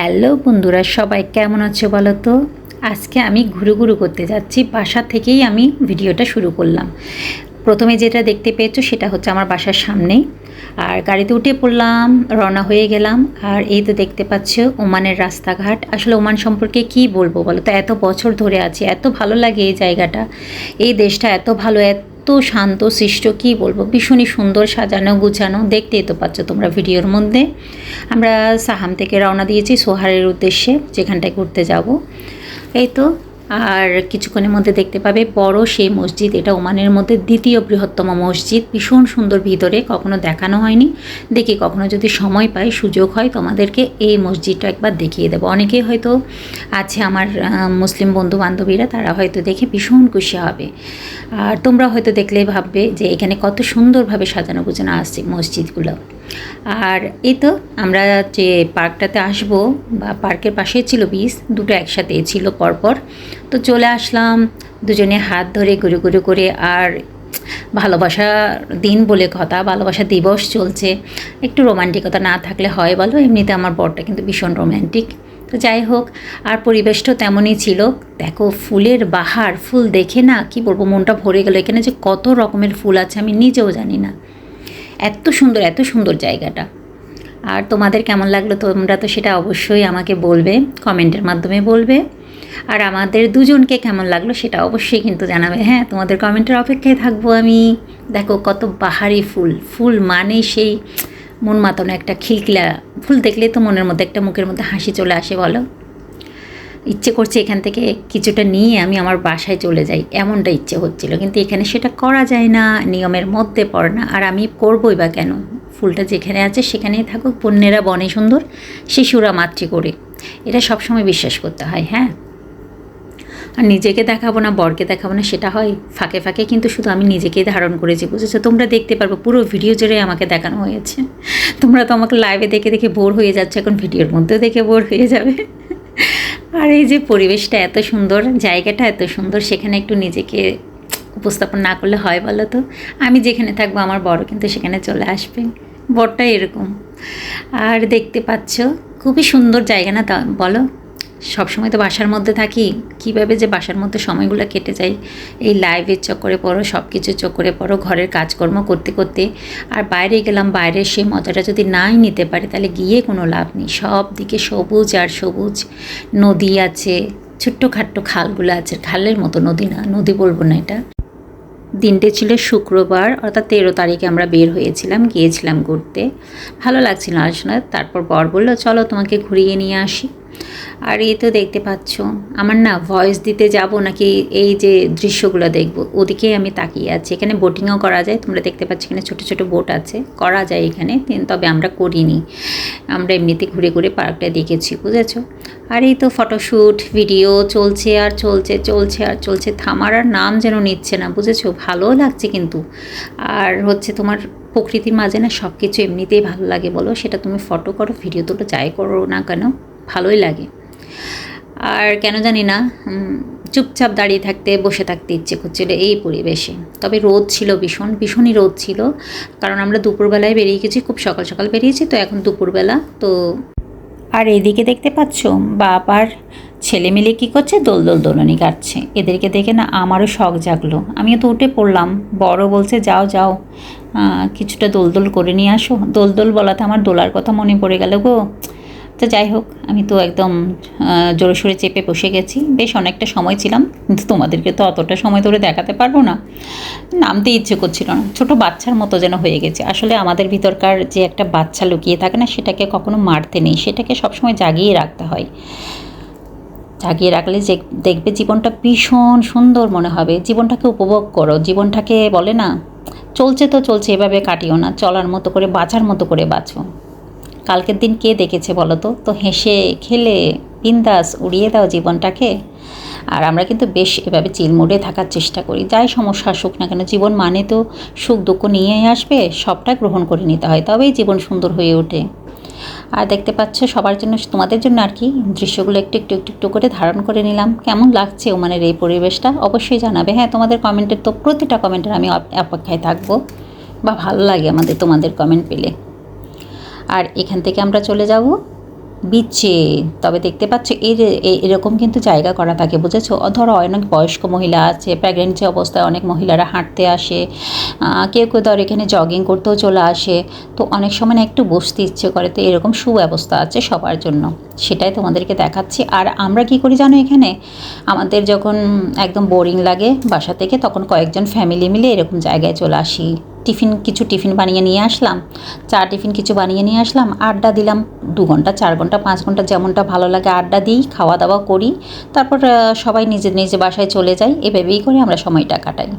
Hello বন্ধুরা, সবাই কেমন আছো বলো তো? আজকে আমি ঘুরু ঘুরু করতে যাচ্ছি, বাসা থেকেই আমি ভিডিওটা শুরু করলাম। প্রথমে যেটা দেখতে পেয়েছ সেটা হচ্ছে আমার বাসার সামনেই আর গাড়িতে উঠে পড়লাম, রওনা হয়ে গেলাম। আর এই তো দেখতে পাচ্ছ ওমানের রাস্তাঘাট। আসলে ওমান সম্পর্কে কি বলব বলো তো? এত বছর ধরে আছি, এত ভালো লাগে এই জায়গাটা। এই দেশটা এত ভালো, এত শান্ত, সৃষ্ট, কি বলব? ভীষণই সুন্দর সাজানো, গুছানো। দেখতেই তো পাচ্ছ তোমরা ভিডিওর মধ্যে। আমরা সাহাম থেকে রওনা দিয়েছি সোহারের উদ্দেশ্যে, যেখানটায় ঘুরতে যাব। এই তো আর কিছুক্ষণের মধ্যে দেখতে পাবে বড় সেই মসজিদ। এটা ওমানের মধ্যে দ্বিতীয় বৃহত্তম মসজিদ। ভীষণ সুন্দর ভিতরে, কখনো দেখানো হয়নি। দেখি কখনো যদি সময় পাই, সুযোগ হয়, তোমাদেরকে এই মসজিদটা একবার দেখিয়ে দেবো। অনেকেই হয়তো আছে আমার মুসলিম বন্ধু বান্ধবীরা তারা হয়তো দেখে ভীষণ খুশি হবে। আর তোমরা হয়তো দেখলেই ভাববে যে এখানে কত সুন্দরভাবে সাজানো গোছানো আসছে মসজিদগুলো। আর এই তো আমরা যে পার্কটাতে আসব, বা পার্কের পাশেই ছিল বিচ দুটো একসাথে ছিল পরপর। তো চলে আসলাম, দুজনে হাত ধরে ঘুরে ঘুরে করে আর ভালোবাসা দিন বলে কথা, ভালোবাসা দিবস চলছে। একটু রোমান্টিকতা না থাকলে হয় বলো, এমনিতে আমার বরটা কিন্তু ভীষণ রোম্যান্টিক তো যাই হোক, আর পরিবেশটাও তেমনই ছিল। দেখো ফুলের বাহার, ফুল দেখে না, কি বলব, মনটা ভরে গেল। এখানে যে কত রকমের ফুল আছে আমি নিজেও জানি না। এত সুন্দর এত সুন্দর জায়গাটা। আর তোমাদের কেমন লাগল তোমরা তো সেটা অবশ্যই আমাকে বলবে, কমেন্টের মাধ্যমে বলবে। আর আমাদের দুজনকে কেমন লাগল সেটা অবশ্যই কিন্তু জানাবে। হ্যাঁ তোমাদের কমেন্টের অপেক্ষায় থাকব আমি। দেখো কত বাহারি ফুল ফুল মানে সেই মন মাতানো একটা খিলখিলা। ফুল দেখলে তো মনের মধ্যে, একটা মুখের মধ্যে হাসি চলে আসে, বলো। ইচ্ছে করছে এখান থেকে কিছুটা নিয়ে আমি আমার বাসায় চলে যাই। এমনটা ইচ্ছে হচ্ছিল। কিন্তু এখানে সেটা করা যায় না, নিয়মের মধ্যে পড়ে না। আর আমি করবই বা কেন? ফুলটা যেখানে আছে সেখানেই থাকুক। পণ্যেরা বনে সুন্দর, শিশুরা মাতৃ করে এটা সবসময় বিশ্বাস করতে হয় হ্যাঁ? আর নিজেকে দেখাবো না, বরকে দেখাবো না, সেটা হয় ফাঁকে ফাঁকে। কিন্তু শুধু আমি নিজেকেই ধারণ করেছি, বুঝেছ? তোমরা দেখতে পারবে, পুরো ভিডিও জুড়ে আমাকে দেখানো হয়েছে। তোমরা তো আমাকে লাইভে দেখে দেখে বোর হয়ে যাচ্ছে, এখন ভিডিওর মধ্যেও দেখে বোর হয়ে যাবে। আর এই যে পরিবেশটা এত সুন্দর, জায়গাটা এত সুন্দর, সেখানে একটু নিজেকে উপস্থাপন না করলে হয় বলো তো? আমি যেখানে থাকব, আমার বড় কিন্তু সেখানে চলে আসবে। বড়টা এরকম। আর দেখতে পাচ্ছ, খুবই সুন্দর জায়গা না তা, বলো? সবসময় তো বাসার মধ্যে থাকি। কীভাবে যে বাসার মধ্যে সময়গুলো কেটে যায়, এই লাইভের চক্করে পড়ো সব কিছু চক্করে পড়ো, ঘরের কাজকর্ম করতে করতে। আর বাইরে গেলাম বাইরে সেই মজাটা যদি নাই নিতে পারি, তাহলে গিয়ে কোনো লাভ নেই। সব দিকে সবুজ আর সবুজ নদী আছে, ছোট্টখাট্টো খালগুলো আছে, খালের মতো নদী না, নদী বলব না এটা। দিনটি ছিল শুক্রবার, অর্থাৎ তেরো তারিখে আমরা বের হয়েছিলাম, গিয়েছিলাম ঘুরতে। ভালো লাগছিল আসলে তারপর বর বলল, চলো তোমাকে ঘুরিয়ে নিয়ে আসি। আর এই তো দেখতে পাচ্ছ, আমার না ভয়েস দিতে যাব নাকি এই যে দৃশ্যগুলো দেখব ওদিকে আমি তাকিয়ে আছি। এখানে বোটিংও করা যায়, তোমরা দেখতে পাচ্ছ এখানে ছোটো ছোটো বোট আছে, করা যায় এখানে তবে আমরা করিনি। আমরা এমনিতে ঘুরে ঘুরে পার্কটা দেখেছি, বুঝেছ? আর এই তো ফটোশ্যুট ভিডিও চলছে আর চলছে চলছে আর চলছে, থামার আর নাম যেন নিচ্ছে না, বুঝেছ? ভালোও লাগছে কিন্তু। আর হচ্ছে তোমার প্রকৃতির মাঝে না সব কিছু এমনিতেই ভালো লাগে, বলো? সেটা তুমি ফটো করো ভিডিও তোলো, যাই করো না কেন ভালোই লাগে। আর কেন জানি না চুপচাপ দাঁড়িয়ে থাকতে, বসে থাকতে ইচ্ছে করছিল এই পরিবেশে। তবে রোদ ছিল ভীষণ, ভীষণই রোদ ছিল। কারণ আমরা দুপুরবেলায় বেরিয়ে গেছি, খুব সকাল সকাল বেরিয়েছি, তো এখন দুপুরবেলা, তো আর এদিকে দেখতে পাচ্ছ, বাপ আর ছেলে মিলে কী করছে? দোল দোল দোলনি কাটছে। এদেরকে দেখে না আমারও শখ জাগলো। আমিও তো উঠে পড়লাম, বড় বলছে, যাও যাও কিছুটা দোল দোল করে নিয়ে আসো। দোল দোল বলাতে আমার দোলার কথা মনে পড়ে গেল গো। তো যাই হোক, আমি তো একদম জোরে সোরে চেপে বসে গেছি। বেশ অনেকটা সময় ছিলাম, কিন্তু তোমাদেরকে তো অতটা সময় ধরে দেখাতে পারব না। নামতে ইচ্ছে করছিল না। ছোট বাচ্চার মতো যেন হয়ে গেছে। আসলে আমাদের ভিতরকার যে একটা বাচ্চা লুকিয়ে থাকে না, সেটাকে কখনো মারতে নেই। সেটাকে সবসময় জাগিয়ে রাখতে হয়। জাগিয়ে রাখলে যে, দেখবে জীবনটা ভীষণ সুন্দর মনে হবে। জীবনটাকে উপভোগ করো। জীবনটাকে বলে না, চলছে তো চলছে, এভাবে কাটিও না। চলার মতো করে, বাঁচার মতো করে বাঁচো। কালকের দিন কে দেখেছে বলো তো? তো হেসে খেলে বিন্দাস উড়িয়ে দাও জীবনটাকে। আর আমরা কিন্তু বেশ এভাবে চিলমুড়ে থাকার চেষ্টা করি। যাই সমস্যা আসুক না কেন, জীবন মানে তো সুখ দুঃখ নিয়েই আসবে, সবটা গ্রহণ করে নিতে হয়, তবেই জীবন সুন্দর হয়ে ওঠে। আর দেখতে পাচ্ছ, সবার জন্য তোমাদের জন্য আর কি, দৃশ্যগুলো একটু একটু একটু একটু করে ধারণ করে নিলাম। কেমন লাগছে ওমানের এই পরিবেশটা? অবশ্যই জানাবে। হ্যাঁ তোমাদের কমেন্টের তো প্রতিটা কমেন্টের আমি অপেক্ষায় থাকব। বা ভালো লাগে আমাদের, তোমাদের কমেন্ট পেলে। আর এখান থেকে আমরা চলে যাব বিচ্ছে তবে দেখতে পাচ্ছ এর এ- এরকম কিন্তু জায়গা করা থাকে, বুঝেছ? ধরো অনেক বয়স্ক মহিলা আছে প্রেগনেন্সি অবস্থায় অনেক মহিলারা হাঁটতে আসে কেউ কেউ ধর এখানে জগিং করতেও চলে আসে, তো অনেক সময় একটু বসতে ইচ্ছে করে, তো এরকম সুব্যবস্থা আছে সবার জন্য। সেটাই তোমাদেরকে দেখাচ্ছি। আর আমরা কি করি জানো এখানে? আমাদের যখন একদম বোরিং লাগে বাসা থেকে, তখন কয়েকজন ফ্যামিলি মিলে এরকম জায়গায় চলে আসি। টিফিন, কিছু টিফিন বানিয়ে নিয়ে আসলাম। চা টিফিন কিছু বানিয়ে নিয়ে আসলাম, আড্ডা দিলাম। দু ঘণ্টা, চার ঘণ্টা, পাঁচ ঘণ্টা যেমনটা ভালো লাগে আড্ডা দিই খাওয়া দাওয়া করি। তারপর সবাই নিজের নিজের বাসায় চলে যাই। এভাবেই করে আমরা সময়টা কাটাই।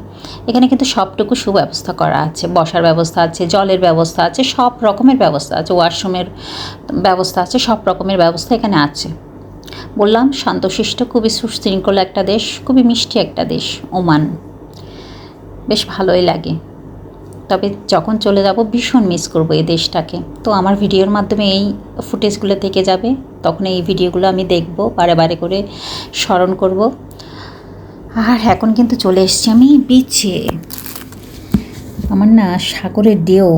এখানে কিন্তু সবটুকু সুব্যবস্থা করা আছে। বসার ব্যবস্থা আছে, জলের ব্যবস্থা আছে, সব রকমের ব্যবস্থা আছে। ওয়াশরুমের ব্যবস্থা আছে, সব রকমের ব্যবস্থা এখানে আছে। বললাম, শান্তশিষ্ট, খুবই সুশৃঙ্খল একটা দেশ, খুবই মিষ্টি একটা দেশ, ওমান। বেশ ভালোই লাগে। তবে যখন চলে যাব ভীষণ মিস করব এই দেশটাকে। তো আমার ভিডিওর মাধ্যমে এই ফুটেজগুলো থেকে যাবে। তখন এই ভিডিওগুলো আমি দেখব, বারে বারে করে স্মরণ করব। আর এখন কিন্তু চলে এসেছি আমি বিচে আমার না সাগরের ঢেউ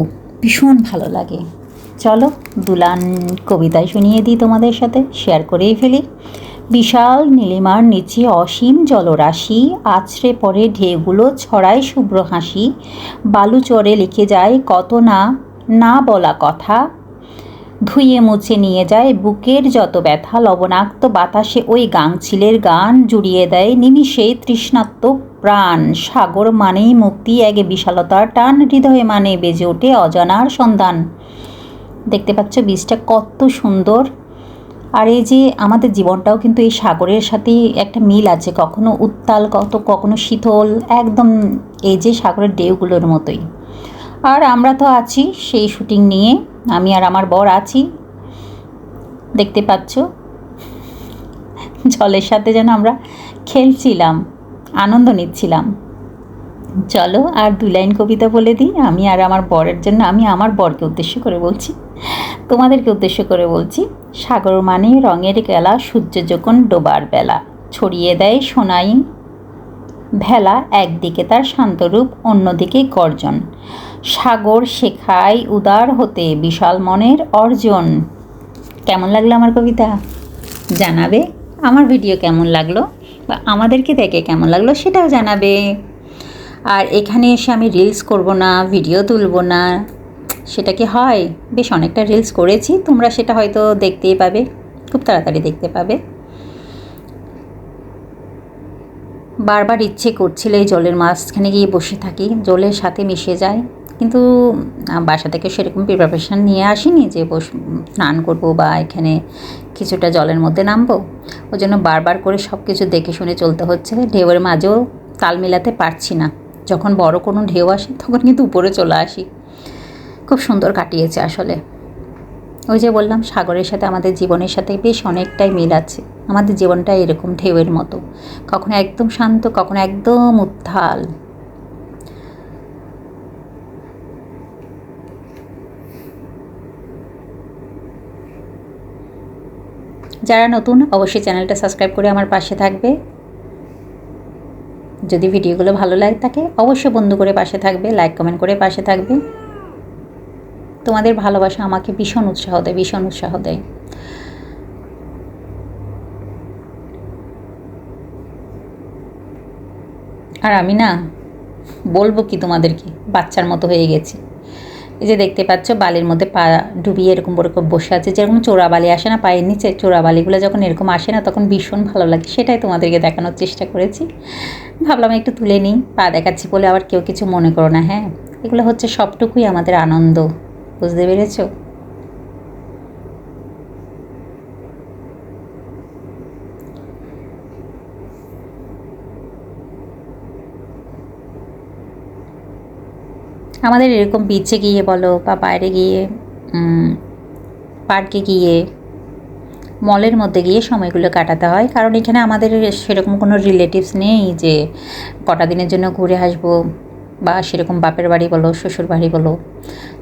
ভীষণ ভালো লাগে। চলো দুলান কবিতায় শুনিয়ে দিই তোমাদের সাথে শেয়ার করেই ফেলি। বিশাল নীলিমার নিচে অসীম জলরাশি, আছড়ে পড়ে ঢেউগুলো ছড়ায় শুভ্র হাসি। বালু চড়ে লিখে যায়, কত না না বলা কথা। ধুয়ে মুছে নিয়ে যায়, বুকের যত ব্যথা, লবণাক্ত বাতাসে ওই গাংছিলের গান জুড়িয়ে দেয় নিমিষেই তৃষ্ণাত্মক প্রাণ। সাগর মানেই মুক্তি, এক বিশালতার টান, হৃদয়ে মানে বেজে ওঠে অজানার সন্ধান। দেখতে পাচ্ছ বীজটা কত সুন্দর। আর এই যে আমাদের জীবনটাও কিন্তু এই সাগরের সাথেই একটা মিল আছে, কখনো উত্তাল, কত কখনো শীতল, একদম এই যে সাগরের ঢেউগুলোর মতোই। আর আমরা তো আছি সেই শুটিং নিয়ে, আমি আর আমার বর আছি। দেখতে পাচ্ছ? জলের সাথে যেন আমরা খেলছিলাম, আনন্দ নিচ্ছিলাম। চলো আর দু লাইন কবিতা বলে দিই। আমি আর আমার বরের জন্য, আমি আমার বরকে উদ্দেশ্য করে বলছি। তোমাদেরকে উদ্দেশ্য করে বলছি, সাগর মানে রঙের গেলা, সূর্য যখন ডোবার বেলা। ছড়িয়ে দেয় সোনাই ভেলা, একদিকে তার শান্তরূপ অন্যদিকে গর্জন। সাগর শেখায় উদার হতে, বিশাল মনের অর্জন। কেমন লাগল আমার কবিতা? জানাবে? আমার ভিডিও কেমন লাগল? বা আমাদেরকে দেখে কেমন লাগল সেটাও জানাবে। আর এখানে এসে আমি রিলস করব না ভিডিও তুলব না। সেটা কি হয়? বেশ অনেকটা রিলস করেছি। তোমরা সেটা হয়তো দেখতেই পাবে। খুব তাড়াতাড়ি দেখতে পাবে। বারবার ইচ্ছে করছিল এই জলের মাঝখানে গিয়ে বসে থাকি। জলের সাথে মিশে যায়। কিন্তু বাসা থেকে সেরকম প্রিপারেশান নিয়ে আসিনি যে বস স্নান করব বা এখানে কিছুটা জলের মধ্যে নামবো। ওই জন্য বারবার করে সব কিছু দেখে শুনে চলতে হচ্ছে। ঢেউয়ের মাঝেও তাল মেলাতে পারছি না। যখন বড় কোনো ঢেউ আসে, তখন কিন্তু উপরে চলে আসি। খুব সুন্দর কাটিয়েছে আসলে। ওই যে বললাম, সাগরের সাথে আমাদের জীবনের সাথে বেশ অনেকটাই মিল আছে। আমাদের জীবনটা এরকম ঢেউয়ের মতো। কখনো একদম শান্ত, কখনো একদম উত্থাল। যারা নতুন, অবশ্যই চ্যানেলটা সাবস্ক্রাইব করে আমার পাশে থাকবে। যদি ভিডিওগুলো ভালো লাগে থাকে, অবশ্যই বন্ধু করে পাশে থাকবে লাইক কমেন্ট করে পাশে থাকবে। তোমাদের ভালোবাসা আমাকে ভীষণ উৎসাহ দেয়, ভীষণ উৎসাহ দেয়। আর আমি না বলব কি তোমাদেরকে, বাচ্চার মতো হয়ে গেছি। এই যে দেখতে পাচ্ছ, বালির মধ্যে পা ডুবিয়ে এরকম ওরকম বসে আছে, যেরকম চোরাবালি আসে না, পায়ের নিচে চোরাবালিগুলো যখন এরকম আসে না, তখন ভীষণ ভালো লাগে। সেটাই তোমাদেরকে দেখানোর চেষ্টা করেছি। ভাবলাম একটু তুলে নিই, পা দেখাচ্ছি বলে আবার কেউ কিছু মনে করো না হ্যাঁ? এগুলো হচ্ছে সবটুকুই আমাদের আনন্দ, বুঝতে পেরেছ? আমাদের এরকম বিচে গিয়ে বলো বা বাইরে গিয়ে পার্কে গিয়ে মলের মধ্যে গিয়ে সময়গুলো কাটাতে হয়। কারণ এখানে আমাদের সেরকম কোনো রিলেটিভস নেই যে কটা দিনের জন্য ঘুরে আসব বা সেরকম বাপের বাড়ি বলো, শ্বশুর বাড়ি বলো,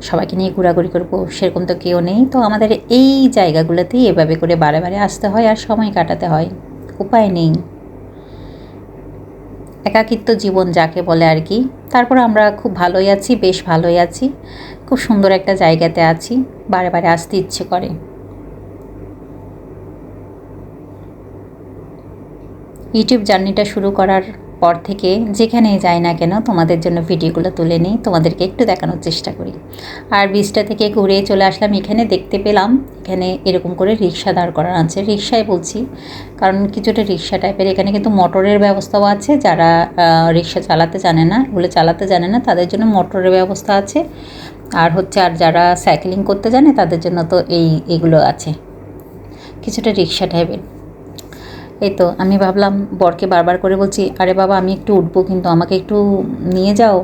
সবাইকে নিয়ে ঘোরাঘুরি করব, সেরকম তো কেউ নেই। তো আমাদের এই জায়গাগুলোতেই এভাবে করে বারে বারে আসতে হয় আর সময় কাটাতে হয়। উপায় নেই। একাকিত্ব জীবন যাকে বলে আর কি তারপর আমরা খুব ভালোই আছি, বেশ ভালোই আছি। খুব সুন্দর একটা জায়গাতে আছি, বারে বারে আসতে ইচ্ছে করে। ইউটিউব জার্নিটা শুরু করার পর থেকে যেখানেই যাই না কেন তোমাদের জন্য ভিডিওগুলো তুলে নিই, তোমাদেরকে একটু দেখানোর চেষ্টা করি। আর বীজটা থেকে ঘুরে চলে আসলাম, এখানে দেখতে পেলাম, এখানে এরকম করে রিক্সা দাঁড় করানো আছে। রিক্সায় বলছি, কারণ কিছুটা রিক্সা টাইপের এখানে কিন্তু মোটরের ব্যবস্থাও আছে। যারা রিক্সা চালাতে জানে না, এগুলো চালাতে জানে না, তাদের জন্য মোটরের ব্যবস্থা আছে। আর হচ্ছে, আর যারা সাইকেলিং করতে জানে, তাদের জন্য তো এই, এগুলো আছে। কিছুটা রিক্সা টাইপের এই তো, আমি ভাবলাম বরকে বারবার করে বলছি, আরে বাবা, আমি একটু উঠবো কিন্তু, আমাকে একটু নিয়ে যাও।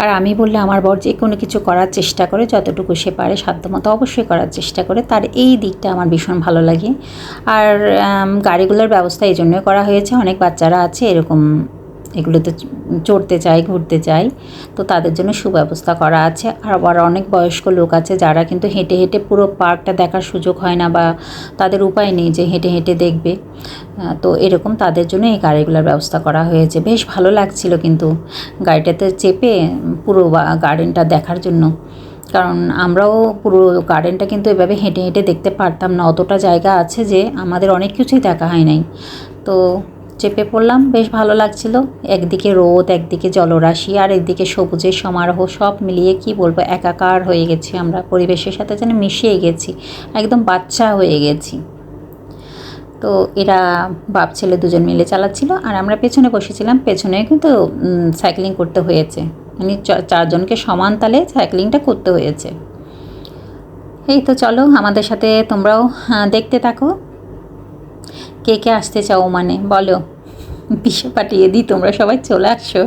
আর আমি বললে, আমার বর যে কোনো কিছু করার চেষ্টা করে, যতটুকু সে পারে সাধ্যমতো অবশ্যই করার চেষ্টা করে। তার এই দিকটা আমার ভীষণ ভালো লাগে। আর গাড়িগুলোর ব্যবস্থা এই জন্যই করা হয়েছে, অনেক বাচ্চারা আছে এরকম এগুলোতে চড়তে চায় ঘুরতে চায় তো তাদের জন্য সুব্যবস্থা করা আছে। আর আবার অনেক বয়স্ক লোক আছে যারা কিন্তু হেঁটে হেঁটে পুরো পার্কটা দেখার সুযোগ হয় না বা তাদের উপায় নেই যে হেঁটে হেঁটে দেখবে। তো এরকম তাদের জন্য এই গাড়িগুলোর ব্যবস্থা করা হয়েছে। বেশ ভালো লাগছিল কিন্তু গাড়িটাতে চেপে পুরো গার্ডেনটা দেখার জন্য। কারণ আমরাও পুরো গার্ডেনটা কিন্তু এভাবে হেঁটে হেঁটে দেখতে পারতাম না। অতটা জায়গা আছে যে আমাদের অনেক কিছুই দেখা হয় নাই। তো চেপে পড়লাম, বেশ ভালো লাগছিল। একদিকে রোদ, একদিকে জলরাশি, আর একদিকে সবুজের সমারোহ, সব মিলিয়ে কি বলব, একাকার হয়ে গেছি আমরা। পরিবেশের সাথে যেন মিশিয়ে গেছি, একদম বাচ্চা হয়ে গেছি। তো এরা বাপ ছেলে দুজন মিলে চালাচ্ছিল, আর আমরা পেছনে বসেছিলাম। পেছনে কিন্তু সাইক্লিং করতে হয়েছে। মানে চারজনকে সমান তালে সাইক্লিংটা করতে হয়েছে। এই তো চলো, আমাদের সাথে তোমরাও দেখতে থাকো। কে কে আসতে চাও মানে? বলো। পিসে পাঠিয়ে দিই, তোমরা সবাই চলে আসো।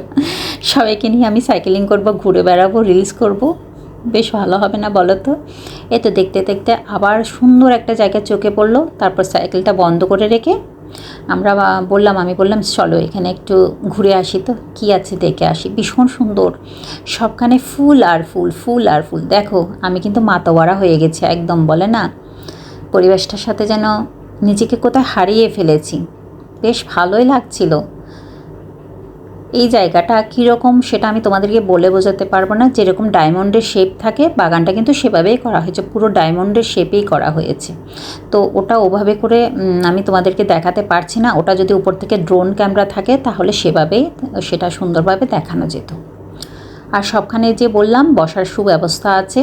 সবাইকে নিয়ে আমি সাইকেলিং করব, ঘুরে বেড়াবো রিলস করব। বেশ ভালো হবে না বলো তো? এ তো দেখতে দেখতে আবার সুন্দর একটা জায়গা চোখে পড়ল। তারপর সাইকেলটা বন্ধ করে রেখে আমরা বললাম, আমি বললাম, চলো এখানে একটু ঘুরে আসি তো। কি আছে দেখে আসি? ভীষণ সুন্দর। সবখানে ফুল আর ফুল ফুল আর ফুল। দেখো, আমি কিন্তু মাতোয়ারা হয়ে গেছি, একদম বলে না? পরিবেশটার সাথে যেন নিজেকে কোথায় হারিয়ে ফেলেছি। বেশ ভালোই লাগছিল। এই জায়গাটা কীরকম সেটা আমি তোমাদেরকে বলে বোঝাতে পারব না। যেরকম ডায়মন্ডের শেপ থাকে, বাগানটা কিন্তু সেভাবেই করা হয়েছে। পুরো ডায়মন্ডের শেপেই করা হয়েছে। তো ওটা ওভাবে করে আমি তোমাদেরকে দেখাতে পারছি না। ওটা যদি উপর থেকে ড্রোন ক্যামেরা থাকে, তাহলে সেভাবেই সেটা সুন্দরভাবে দেখানো যেত। আর সবখানে যে বললাম, বসার সুব্যবস্থা আছে।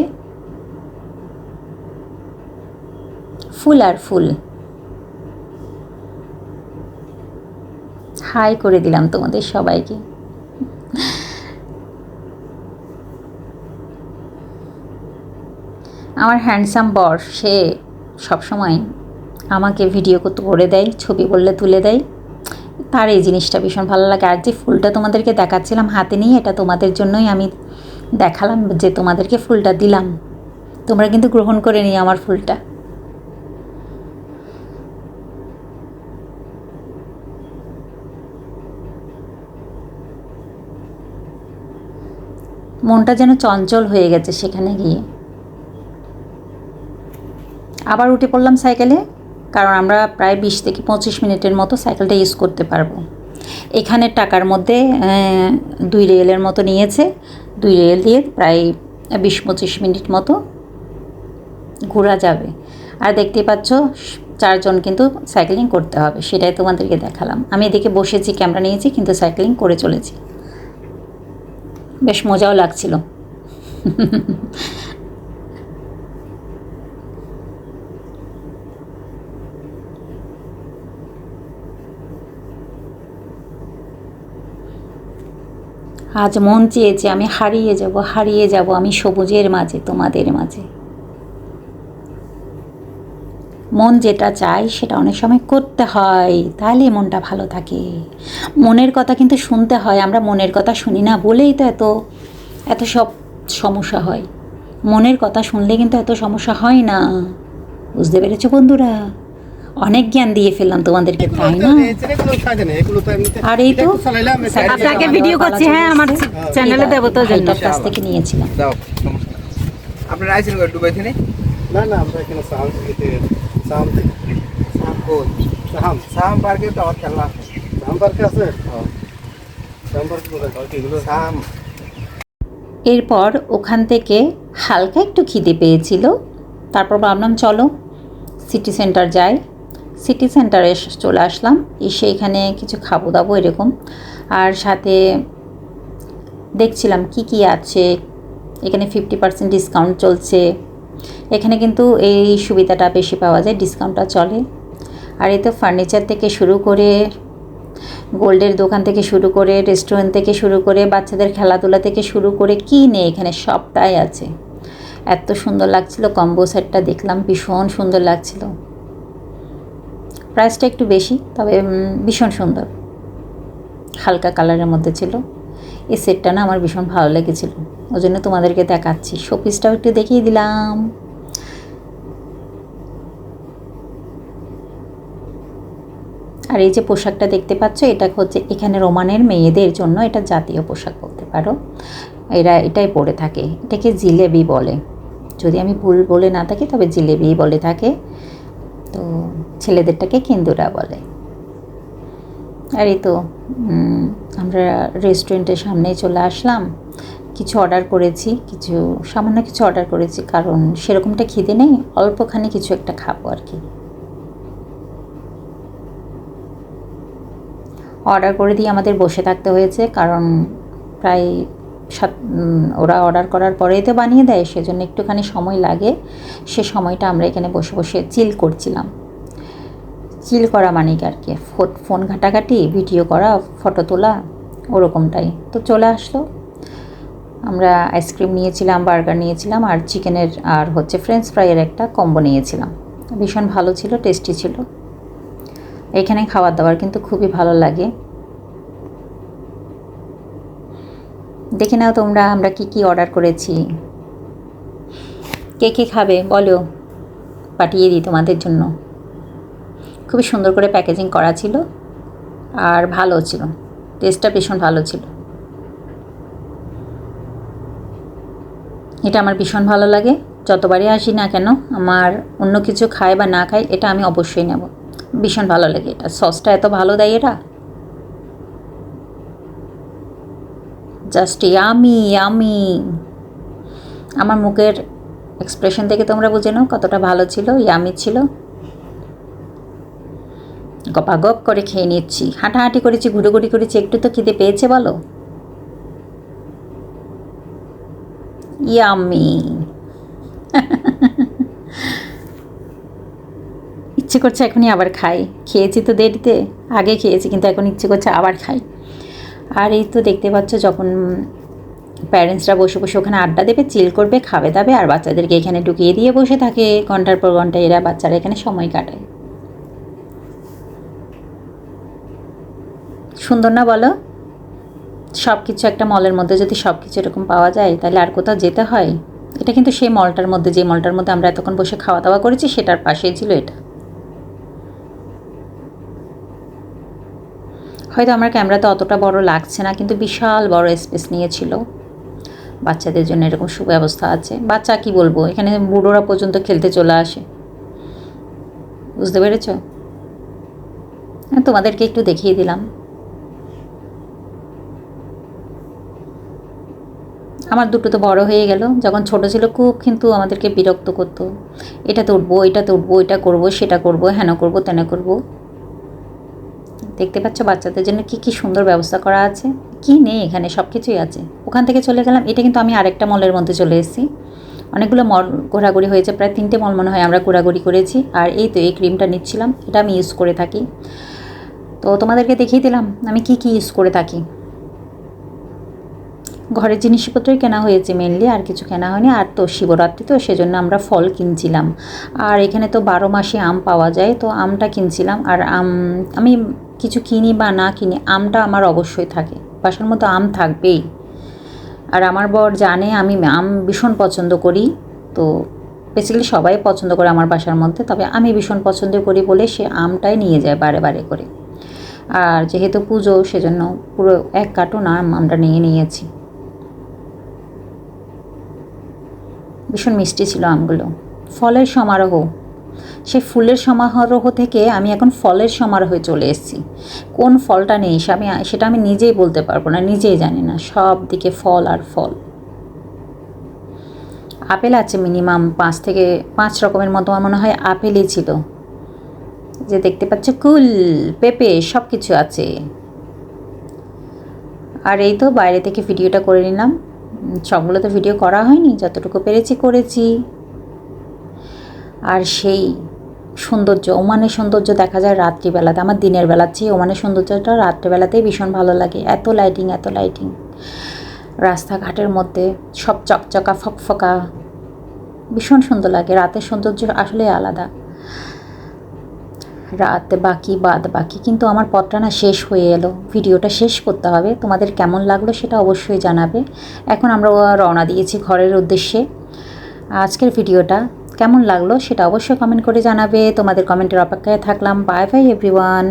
ফুল আর ফুল। হাই করে দিলাম তোমাদের সবাইকে। আমার হ্যান্ডসাম বর, সে সবসময় আমাকে ভিডিও করতে করে দেয়, ছবি বললে তুলে দেয়। তার এই জিনিসটা ভীষণ ভালো লাগে। আর যে ফুলটা তোমাদেরকে দেখাচ্ছিলাম হাতে নিয়ে, এটা তোমাদের জন্যই আমি দেখালাম যে তোমাদেরকে ফুলটা দিলাম। তোমরা কিন্তু গ্রহণ করে নিও আমার ফুলটা। মনটা যেন চঞ্চল হয়ে গেছে সেখানে গিয়ে। আবার উঠে পড়লাম সাইকেলে, কারণ আমরা প্রায় বিশ থেকে পঁচিশ মিনিটের মতো সাইকেলটা ইউজ করতে পারব। এখানের টাকার মধ্যে দুই রেলের মতো নিয়েছে। দুই রেল দিয়ে প্রায় বিশ পঁচিশ মিনিট মতো ঘোরা যাবে। আর দেখতে পাচ্ছ, চারজন কিন্তু সাইকেলিং করতে হবে, সেটাই তোমাদেরকে দেখালাম। আমি এদিকে বসেছি, ক্যামেরা নিয়েছি, কিন্তু সাইকেলিং করে চলেছি। বেশ মজাও লাগছিল। আজ মন চেয়েছে আমি হারিয়ে যাব হারিয়ে যাব আমি সবুজের মাঝে, তোমাদের মাঝে। মন যেটা চায় সেটা অনেক সময় করতে হয় তাহলে মনটা ভালো থাকে। মনের কথা কিন্তু শুনতে হয় আমরা মনের কথা শুনি না বলেই তো এত এত সব সমস্যা হয়। মনের কথা শুনলে কিন্তু এত সমস্যা হয় না। বুঝতে পেরেছ বন্ধুরা? অনেক জ্ঞান দিয়ে ফেললাম তোমাদেরকে তাই না? আর এই তো আপনাকে ভিডিও করছি হ্যাঁ আমার চ্যানেলে দেবো তো কাছ থেকে নিয়েছিলাম। আপনারা আইছেন কই দুবাই থেকে? না না আমরা এখানে সাহাম থেকে কই সাহাম সাম পার্কে তো আমার খেলা সাহাম পার্কে আছে সাহাম পার্কে কোথায় সাম এরপর ওখান থেকে হালকা একটু খিদে পেয়েছিল। তারপর ভাবলাম চলো সিটি সেন্টার যাই। সিটি সেন্টারে চলে আসলাম। এসে এখানে কিছু খাব দাবো এরকম। আর সাথে দেখছিলাম কি কি আছে। এখানে ফিফটি পার্সেন্ট ডিসকাউন্ট চলছে। এখানে কিন্তু এই সুবিধাটা বেশি পাওয়া যায় ডিসকাউন্টটা চলে। আর এই তো ফার্নিচার থেকে শুরু করে, গোল্ডের দোকান থেকে শুরু করে রেস্টুরেন্ট থেকে শুরু করে, বাচ্চাদের খেলাধুলা থেকে শুরু করে কী নেই এখানে, সবটাই আছে। এত সুন্দর লাগছিল কম্বো সেটটা দেখলাম, ভীষণ সুন্দর লাগছিল। প্রাইসটা একটু বেশি, তবে ভীষণ সুন্দর। হালকা কালারের মধ্যে ছিল। এই সেটটা না আমার ভীষণ ভালো লেগেছিল। ওই জন্য তোমাদেরকে দেখাচ্ছি। শোপিসটাও একটু দেখিয়ে দিলাম। আর এই যে পোশাকটা দেখতে পাচ্ছ, এটা হচ্ছে এখানে রোমানের মেয়েদের জন্য এটা জাতীয় পোশাক বলতে পারো। এরা এটাই পরে থাকে, এটাকে জিলেবি বলে। যদি আমি ভুল বলে না থাকি, তবে জিলেবি বলে থাকে। তো ছেলেদেরটাকে কেন্দুরা বলে। আর এই তো আমরা রেস্টুরেন্টের সামনেই চলে আসলাম। কিছু অর্ডার করেছি, কিছু সামান্য কিছু অর্ডার করেছি, কারণ সেরকমটা খিদে নেই, অল্পখানি কিছু একটা খাব আর কি। অর্ডার করে দিয়ে আমাদের বসে থাকতে হয়েছে, কারণ প্রায় সাত ওরা অর্ডার করার পরেই তো বানিয়ে দেয়, সেজন্য একটুখানি সময় লাগে। সে সময়টা আমরা এখানে বসে বসে চিল করছিলাম। চিল করা মানে কি আর কি? ফোন ঘাটাঘাটি, ভিডিও করা, ফটো তোলা, ওরকমটাই। তো চলে আসলো। আমরা আইসক্রিম নিয়েছিলাম, বার্গার নিয়েছিলাম, আর চিকেনের আর হচ্ছে ফ্রেঞ্চ ফ্রাইয়ের একটা কম্বো নিয়েছিলাম। ভীষণ ভালো ছিল, টেস্টি ছিল। এখানে খাবার দাবার কিন্তু খুবই ভালো লাগে। দেখে নাও তোমরা, আমরা কি কি অর্ডার করেছি। কে কে খাবে বলো, পাঠিয়ে দিই তোমাদের জন্য। খুবই সুন্দর করে প্যাকেজিং করা ছিল আর ভালো ছিল। টেস্টটা ভীষণ ভালো ছিল। এটা আমার ভীষণ ভালো লাগে। যতবারই আসি না কেন, আমার অন্য কিছু খায় বা না খায়, এটা আমি অবশ্যই নেব। ভীষণ ভালো লাগে এটা। সসটা এত ভালো দেয় এরা জাস্ট ইয়ামি ইয়ামি। আমার মুখের এক্সপ্রেশন থেকে তোমরা বুঝে নাও কতটা ভালো ছিল, ইয়ামি ছিল। গপাগপ করে খেয়ে নিচ্ছি। হাঁটাহাঁটি করেছি, ঘুরোঘুরি করেছি, একটু তো খিদে পেয়েছে বলো? ইয়ামি। ইচ্ছে করছে এখনই আবার খাই। খেয়েছি তো দেরিতে, আগে খেয়েছি কিন্তু এখন ইচ্ছে করছে আবার খাই। আর এই তো দেখতে পাচ্ছ যখন প্যারেন্টসরা বসে বসে ওখানে আড্ডা দেবে চিল করবে, খাবে দাবে, আর বাচ্চাদেরকে এখানে ঢুকিয়ে দিয়ে বসে থাকে, ঘণ্টার পর ঘণ্টা এরা বাচ্চারা এখানে সময় কাটায়। সুন্দর না বলো? সব কিছু একটা মলের মধ্যে যদি সব কিছু এরকম পাওয়া যায়, তাহলে আর কোথাও যেতে হয়? এটা কিন্তু সেই মলটার মধ্যে, যে মলটার মধ্যে আমরা এতক্ষণ বসে খাওয়া দাওয়া করেছি, সেটার পাশেই ছিল এটা। হয়তো আমার ক্যামেরাতে অতটা বড় লাগছে না কিন্তু বিশাল বড় স্পেস নিয়েছিল। বাচ্চাদের জন্য এরকম সুব্যবস্থা আছে। বাচ্চা কি বলব? এখানে বুড়োরা পর্যন্ত খেলতে চলে আসে। বুঝতে পেরেছ? হ্যাঁ, তোমাদেরকে একটু দেখিয়ে দিলাম। আমার দুটো তো বড় হয়ে গেল। যখন ছোট ছিল খুব কিন্তু আমাদেরকে বিরক্ত করতো। এটা উঠবো এটা উঠবো এটা করব সেটা করব হেন করব তেন করব। দেখতে পাচ্ছ বাচ্চাদের জন্য কি কি সুন্দর ব্যবস্থা করা আছে? কি নেই এখানে? সব কিছুই আছে। ওখান থেকে চলে গেলাম, এটা কিন্তু আমি আরেকটা মলের মধ্যে চলে এসেছি। অনেকগুলো মল ঘোরাঘুরি হয়েছে, প্রায় তিনটে মল মনে হয় আমরা ঘোরাঘুরি করেছি। আর এই তো এই ক্রিমটা নিচ্ছিলাম, এটা আমি ইউজ করে থাকি। তো তোমাদেরকে দেখিয়ে দিলাম, আমি কি কি ইউজ করে থাকি। ঘরের জিনিসপত্রই কেনা হয়েছে মেনলি আর কিছু কেনা হয়নি। আর তো শিবরাত্রি তো, সেজন্য আমরা ফল কিনছিলাম। আর এখানে তো বারো মাসে আম পাওয়া যায়, তো আমটা কিনছিলাম। আর আম, আমি কিছু কিনি বা না কিনি, আমটা আমার অবশ্যই থাকে। বাসার মতো আম থাকবেই। আর আমার বর জানে আমি আম ভীষণ পছন্দ করি। তো বেসিক্যালি সবাই পছন্দ করে আমার বাসার মধ্যে, তবে আমি ভীষণ পছন্দ করি বলে সে আমটাই নিয়ে যায় বারে বারে করে। আর যেহেতু পুজো, সেজন্য পুরো এক কার্টুন আম আমরা নিয়ে নিয়েছি। ভীষণ মিষ্টি ছিল আমগুলো। ফলের সমারোহ। সেই ফুলের সমারোহ থেকে আমি এখন ফলের সমারোহে চলে এসেছি। কোন ফলটা নেই আমি, সেটা আমি নিজেই বলতে পারব না, নিজেই জানি না, সব দিকে ফল আর ফল। আপেল আছে মিনিমাম পাঁচ থেকে পাঁচ রকমের মতো আমার মনে হয় আপেলই ছিল। যে দেখতে পাচ্ছ কুল, পেঁপে সব কিছু আছে। আর এই তো বাইরে থেকে ভিডিওটা করে নিলাম। সবগুলো তো ভিডিও করা হয়নি, যতটুকু পেরেছি করেছি। আর সেই সৌন্দর্য, ওমানের সৌন্দর্য দেখা যায় রাত্রিবেলাতে, আমার দিনের বেলার চেয়ে ওমানের সৌন্দর্যটা রাত্রিবেলাতেই ভীষণ ভালো লাগে। এত লাইটিং এত লাইটিং রাস্তাঘাটের মধ্যে সব চকচকা, ফকফকা, ভীষণ সুন্দর লাগে। রাতের সৌন্দর্য আসলে আলাদা। রাত বাকি, বাদ বাকি। কিন্তু আমার পথটা না শেষ হয়ে এলো। ভিডিওটা শেষ করতে হবে। তোমাদের কেমন লাগল সেটা অবশ্যই জানাবে। এখন আমরা রওনা দিয়েছি ঘরের উদ্দেশ্যে। আজকের ভিডিওটা কেমন লাগল সেটা অবশ্যই কমেন্ট করে জানাবে। তোমাদের কমেন্টের অপেক্ষায় থাকলাম। Bye bye everyone